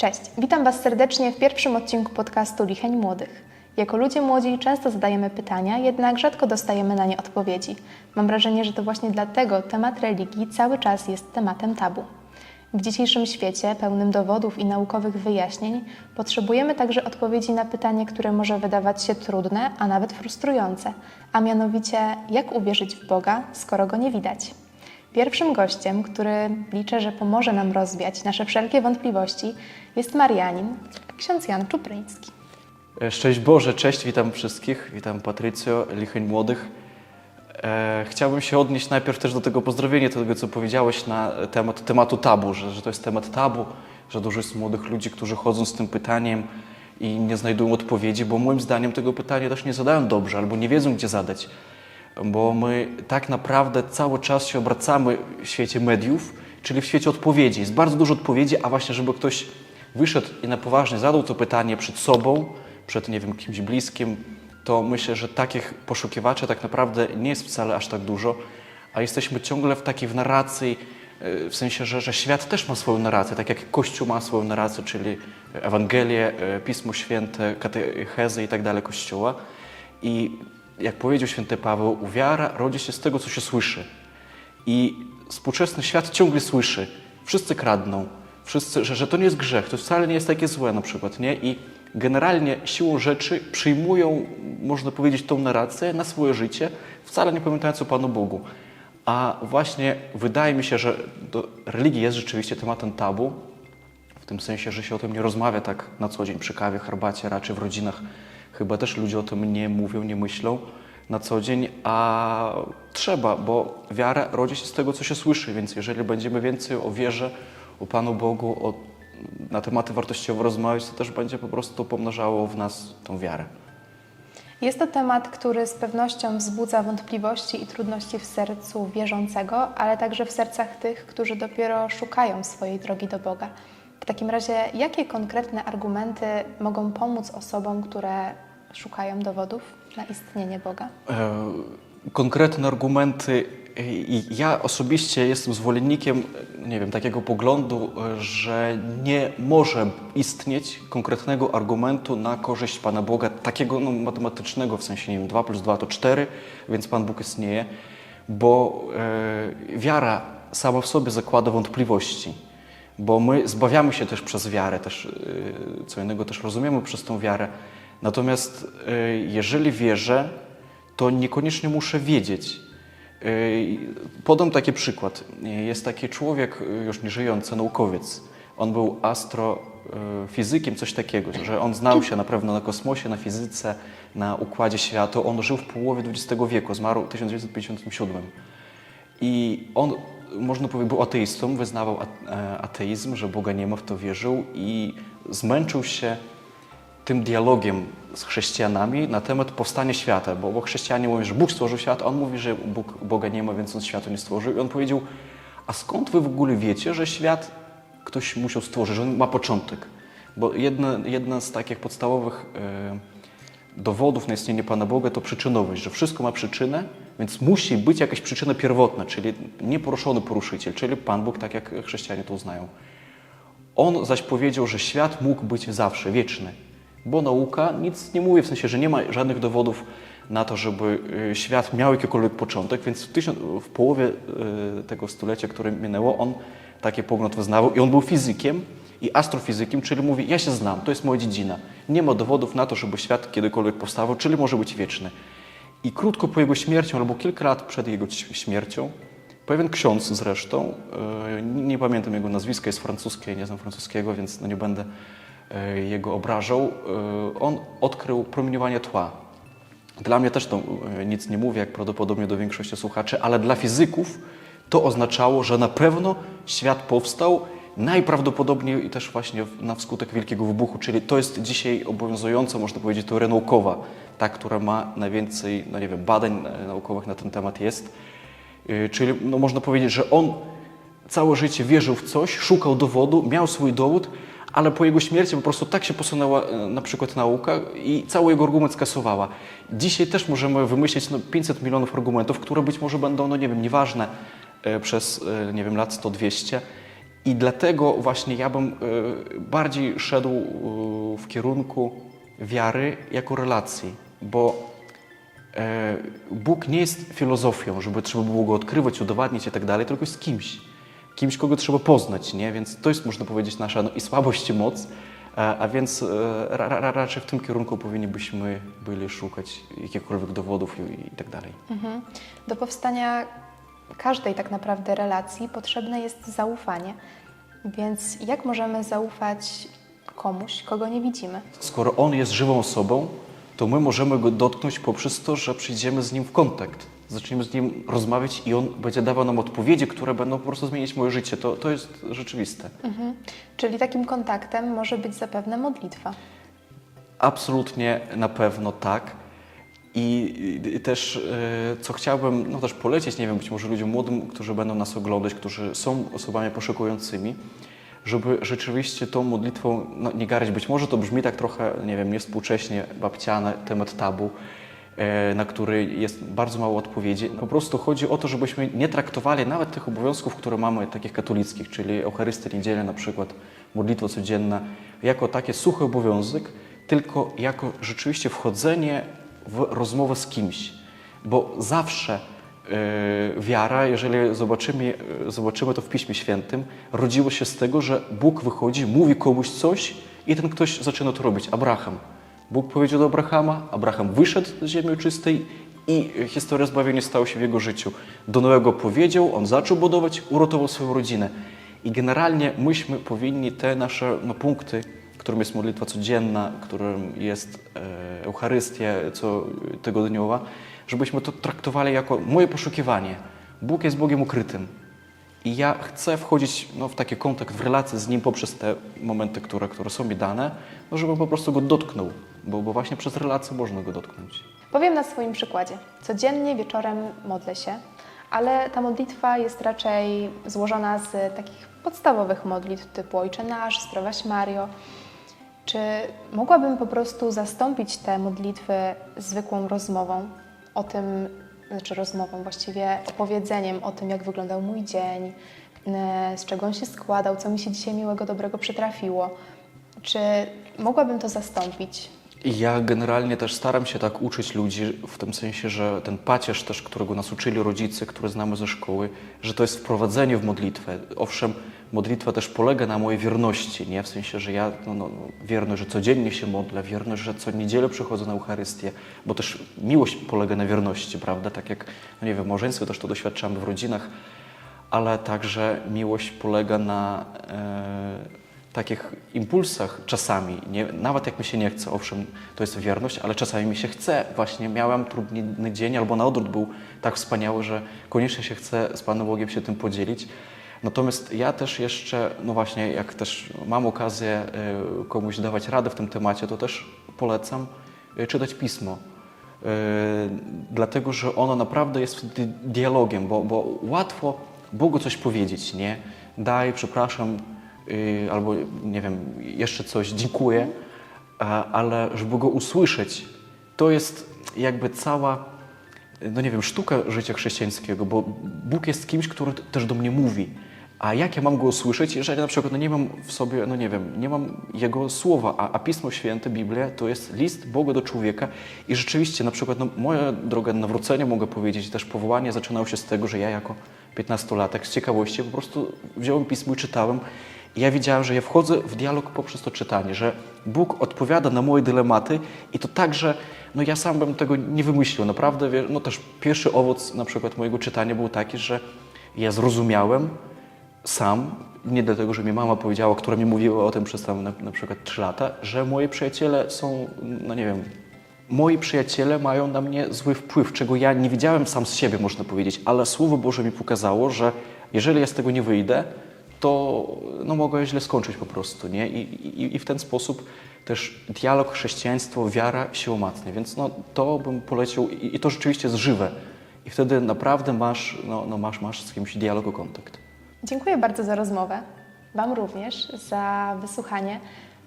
Cześć, witam Was serdecznie w pierwszym odcinku podcastu Licheń Młodych. Jako ludzie młodzi często zadajemy pytania, jednak rzadko dostajemy na nie odpowiedzi. Mam wrażenie, że to właśnie dlatego temat religii cały czas jest tematem tabu. W dzisiejszym świecie, pełnym dowodów i naukowych wyjaśnień, potrzebujemy także odpowiedzi na pytanie, które może wydawać się trudne, a nawet frustrujące, a mianowicie jak uwierzyć w Boga, skoro go nie widać. Pierwszym gościem, który liczę, że pomoże nam rozwiać nasze wszelkie wątpliwości, jest Marianin, ksiądz Jan Czupryński. E, Szczęść Boże, cześć, witam wszystkich, witam Patrycjo, Licheń Młodych. E, chciałbym się odnieść najpierw też do tego pozdrowienia, do tego, co powiedziałeś na temat tematu tabu, że, że to jest temat tabu, że dużo jest młodych ludzi, którzy chodzą z tym pytaniem i nie znajdują odpowiedzi, bo moim zdaniem tego pytania też nie zadają dobrze albo nie wiedzą, gdzie zadać. Bo my tak naprawdę cały czas się obracamy w świecie mediów, czyli w świecie odpowiedzi. Jest bardzo dużo odpowiedzi, a właśnie, żeby ktoś wyszedł i na poważnie zadał to pytanie przed sobą, przed, nie wiem, kimś bliskim, to myślę, że takich poszukiwaczy tak naprawdę nie jest wcale aż tak dużo, a jesteśmy ciągle w takiej w narracji, e, w sensie, że, że świat też ma swoją narrację, tak jak Kościół ma swoją narrację, czyli Ewangelie, e, Pismo Święte, katechezy i tak dalej Kościoła. I jak powiedział święty Paweł, wiara rodzi się z tego, co się słyszy. I współczesny świat ciągle słyszy, wszyscy kradną, wszyscy, że, że to nie jest grzech, to wcale nie jest takie złe na przykład, nie? I generalnie siłą rzeczy przyjmują, można powiedzieć, tą narrację na swoje życie, wcale nie pamiętając o Panu Bogu. A właśnie wydaje mi się, że do, religia jest rzeczywiście tematem tabu, w tym sensie, że się o tym nie rozmawia tak na co dzień przy kawie, herbacie, raczej w rodzinach. Chyba też ludzie o tym nie mówią, nie myślą na co dzień, a trzeba, bo wiara rodzi się z tego, co się słyszy, więc jeżeli będziemy więcej o wierze, o Panu Bogu, o, na tematy wartościowe rozmawiać, to też będzie po prostu pomnażało w nas tą wiarę. Jest to temat, który z pewnością wzbudza wątpliwości i trudności w sercu wierzącego, ale także w sercach tych, którzy dopiero szukają swojej drogi do Boga. W takim razie, jakie konkretne argumenty mogą pomóc osobom, które szukają dowodów na istnienie Boga? E, konkretne argumenty. I ja osobiście jestem zwolennikiem, nie wiem, takiego poglądu, e, że nie może istnieć konkretnego argumentu na korzyść Pana Boga, takiego no, matematycznego, w sensie, nie wiem, 2 plus 2 to 4, więc Pan Bóg istnieje, bo e, wiara sama w sobie zakłada wątpliwości, bo my zbawiamy się też przez wiarę, też, e, co innego też rozumiemy przez tą wiarę. Natomiast e, jeżeli wierzę, to niekoniecznie muszę wiedzieć. Yy, Podam taki przykład. Jest taki człowiek, yy, już nieżyjący, naukowiec. On był astrofizykiem, coś takiego, że on znał się na pewno na kosmosie, na fizyce, na układzie świata. On żył w połowie XX wieku, zmarł w 1957. I on, można powiedzieć, był ateistą, wyznawał e, ateizm, że Boga nie ma, w to wierzył i zmęczył się tym dialogiem z chrześcijanami na temat powstania świata, bo, bo chrześcijanie mówią, że Bóg stworzył świat, a on mówi, że Bóg, Boga nie ma, więc on światu nie stworzył. I on powiedział, a skąd wy w ogóle wiecie, że świat ktoś musiał stworzyć, że on ma początek? Bo jedna, jedna z takich podstawowych e, dowodów na istnienie Pana Boga to przyczynowość, że wszystko ma przyczynę, więc musi być jakaś przyczyna pierwotna, czyli nieporuszony poruszyciel, czyli Pan Bóg, tak jak chrześcijanie to uznają. On zaś powiedział, że świat mógł być zawsze, wieczny, bo nauka nic nie mówi, w sensie, że nie ma żadnych dowodów na to, żeby y, świat miał jakikolwiek początek, więc w, w połowie y, tego stulecia, które minęło, on taki pogląd wyznawał i on był fizykiem i astrofizykiem, czyli mówi, ja się znam, to jest moja dziedzina. Nie ma dowodów na to, żeby świat kiedykolwiek powstawał, czyli może być wieczny. I krótko po jego śmierci, albo kilka lat przed jego śmiercią, pewien ksiądz zresztą, e, nie, pamiętam jego nazwiska, jest francuskie, nie znam francuskiego, więc no nie będę jego obrażał, e, on odkrył promieniowanie tła. Dla mnie też to e, nic nie mówi, jak prawdopodobnie do większości słuchaczy, ale dla fizyków to oznaczało, że na pewno świat powstał najprawdopodobniej i też właśnie na wskutek wielkiego wybuchu, czyli to jest dzisiaj obowiązująca, można powiedzieć, teoria naukowa, ta, która ma najwięcej, no nie wiem, badań e, naukowych na ten temat jest. Czyli no, można powiedzieć, że on całe życie wierzył w coś, szukał dowodu, miał swój dowód, ale po jego śmierci po prostu tak się posunęła e, na przykład nauka i cały jego argument skasowała. Dzisiaj też możemy wymyślić no, 500 milionów argumentów, które być może będą, no nie wiem, nieważne e, przez, e, nie wiem, lat 100-200 I dlatego właśnie ja bym bardziej szedł w kierunku wiary jako relacji, bo Bóg nie jest filozofią, żeby trzeba było go odkrywać, udowadniać i tak dalej, tylko jest kimś. Kimś, kogo trzeba poznać, nie? Więc to jest, można powiedzieć, nasza no, i słabość, i moc. A, a więc e, ra, ra, raczej w tym kierunku powinniśmy byli szukać jakichkolwiek dowodów i, i tak dalej. Mhm. Do powstania każdej tak naprawdę relacji potrzebne jest zaufanie. Więc jak możemy zaufać komuś, kogo nie widzimy? Skoro On jest żywą osobą, to my możemy go dotknąć poprzez to, że przyjdziemy z Nim w kontakt. Zaczniemy z Nim rozmawiać i On będzie dawał nam odpowiedzi, które będą po prostu zmieniać moje życie. To, to jest rzeczywiste. Mhm. Czyli takim kontaktem może być zapewne modlitwa. Absolutnie na pewno tak. I i też e, co chciałbym no, też polecić, nie wiem, być może ludziom młodym, którzy będą nas oglądać, którzy są osobami poszukującymi, żeby rzeczywiście tą modlitwą no, nie garać. Być może to brzmi tak trochę, nie wiem, niewspółcześnie, babciane, temat tabu, na który jest bardzo mało odpowiedzi. Po prostu chodzi o to, żebyśmy nie traktowali nawet tych obowiązków, które mamy, takich katolickich, czyli Eucharystia, niedzielę na przykład, modlitwa codzienna, jako takie suchy obowiązek, tylko jako rzeczywiście wchodzenie w rozmowę z kimś. Bo zawsze e, wiara, jeżeli zobaczymy, e, zobaczymy to w Piśmie Świętym, rodziło się z tego, że Bóg wychodzi, mówi komuś coś i ten ktoś zaczyna to robić. Abraham. Bóg powiedział do Abrahama, Abraham wyszedł z ziemi czystej i historia zbawienia stała się w jego życiu. Do Noego powiedział, on zaczął budować, uratował swoją rodzinę. I generalnie myśmy powinni te nasze no, punkty, którym jest modlitwa codzienna, którym jest e, Eucharystia co tygodniowa, żebyśmy to traktowali jako moje poszukiwanie. Bóg jest Bogiem ukrytym. I ja chcę wchodzić no, w taki kontakt, w relację z Nim poprzez te momenty, które, które są mi dane, no, żebym po prostu go dotknął, bo, bo właśnie przez relację można go dotknąć. Powiem na swoim przykładzie. Codziennie wieczorem modlę się, ale ta modlitwa jest raczej złożona z takich podstawowych modlitw typu Ojcze Nasz, Zdrowaś Mario. Czy mogłabym po prostu zastąpić te modlitwy zwykłą rozmową o tym, znaczy rozmową, właściwie opowiedzeniem o tym, jak wyglądał mój dzień, e, z czego on się składał, co mi się dzisiaj miłego, dobrego przytrafiło? Czy mogłabym to zastąpić? Ja generalnie też staram się tak uczyć ludzi, w tym sensie, że ten pacierz też, którego nas uczyli rodzice, który znamy ze szkoły, że to jest wprowadzenie w modlitwę. Owszem, modlitwa też polega na mojej wierności, nie? W sensie, że ja no, no, wierność, że codziennie się modlę, wierność, że co niedzielę przychodzę na Eucharystię, bo też miłość polega na wierności, prawda? Tak jak, no nie wiem, w małżeństwie też to doświadczamy w rodzinach, ale także miłość polega na e, takich impulsach czasami, nie, nawet jak mi się nie chce, owszem, to jest wierność, ale czasami mi się chce. Właśnie miałem trudny dzień, albo na odwrót był tak wspaniały, że koniecznie się chce z Panem Bogiem się tym podzielić. Natomiast ja też jeszcze, no właśnie, jak też mam okazję y, komuś dawać radę w tym temacie, to też polecam y, czytać Pismo. Y, dlatego, że ono naprawdę jest dialogiem, bo, bo łatwo Bogu coś powiedzieć, nie? Daj, przepraszam, albo nie wiem, jeszcze coś, dziękuję, ale żeby go usłyszeć, to jest jakby cała, no nie wiem, sztuka życia chrześcijańskiego, bo Bóg jest kimś, który też do mnie mówi. A jak ja mam go usłyszeć, jeżeli na przykład no nie mam w sobie, no nie wiem, nie mam Jego słowa, a, a Pismo Święte, Biblia, to jest list Boga do człowieka i rzeczywiście na przykład no, moja droga nawrócenia, mogę powiedzieć, też powołanie zaczynało się z tego, że ja jako 15-latek z ciekawości po prostu wziąłem Pismo i czytałem i ja widziałem, że ja wchodzę w dialog poprzez to czytanie, że Bóg odpowiada na moje dylematy i to tak, że no ja sam bym tego nie wymyślił. Naprawdę, no też pierwszy owoc na przykład mojego czytania był taki, że ja zrozumiałem sam, nie dlatego, że mi mama powiedziała, która mi mówiła o tym przez tam na, na przykład 3 lata, że moi przyjaciele są, no nie wiem, moi przyjaciele mają na mnie zły wpływ, czego ja nie widziałem sam z siebie, można powiedzieć, ale Słowo Boże mi pokazało, że jeżeli ja z tego nie wyjdę, to no, mogę źle skończyć po prostu, nie? I, i, I w ten sposób też dialog, chrześcijaństwo, wiara się umacnia, więc no, to bym polecił i, i to rzeczywiście jest żywe. I wtedy naprawdę masz, no, no masz, masz z kimś dialog, kontakt. Dziękuję bardzo za rozmowę. Wam również za wysłuchanie.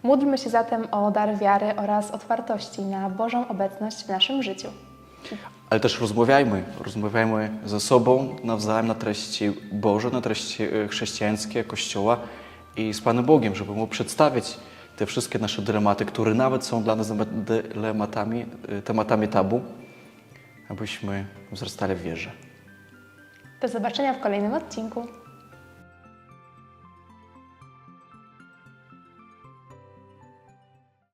Módlmy się zatem o dar wiary oraz otwartości na Bożą obecność w naszym życiu. ale też rozmawiajmy, rozmawiajmy ze sobą nawzajem na treści Boże, na treści e, chrześcijańskie Kościoła i z Panem Bogiem, żeby mu przedstawić te wszystkie nasze dylematy, które nawet są dla nas dylematami, e, tematami tabu, abyśmy wzrastali w wierze. Do zobaczenia w kolejnym odcinku.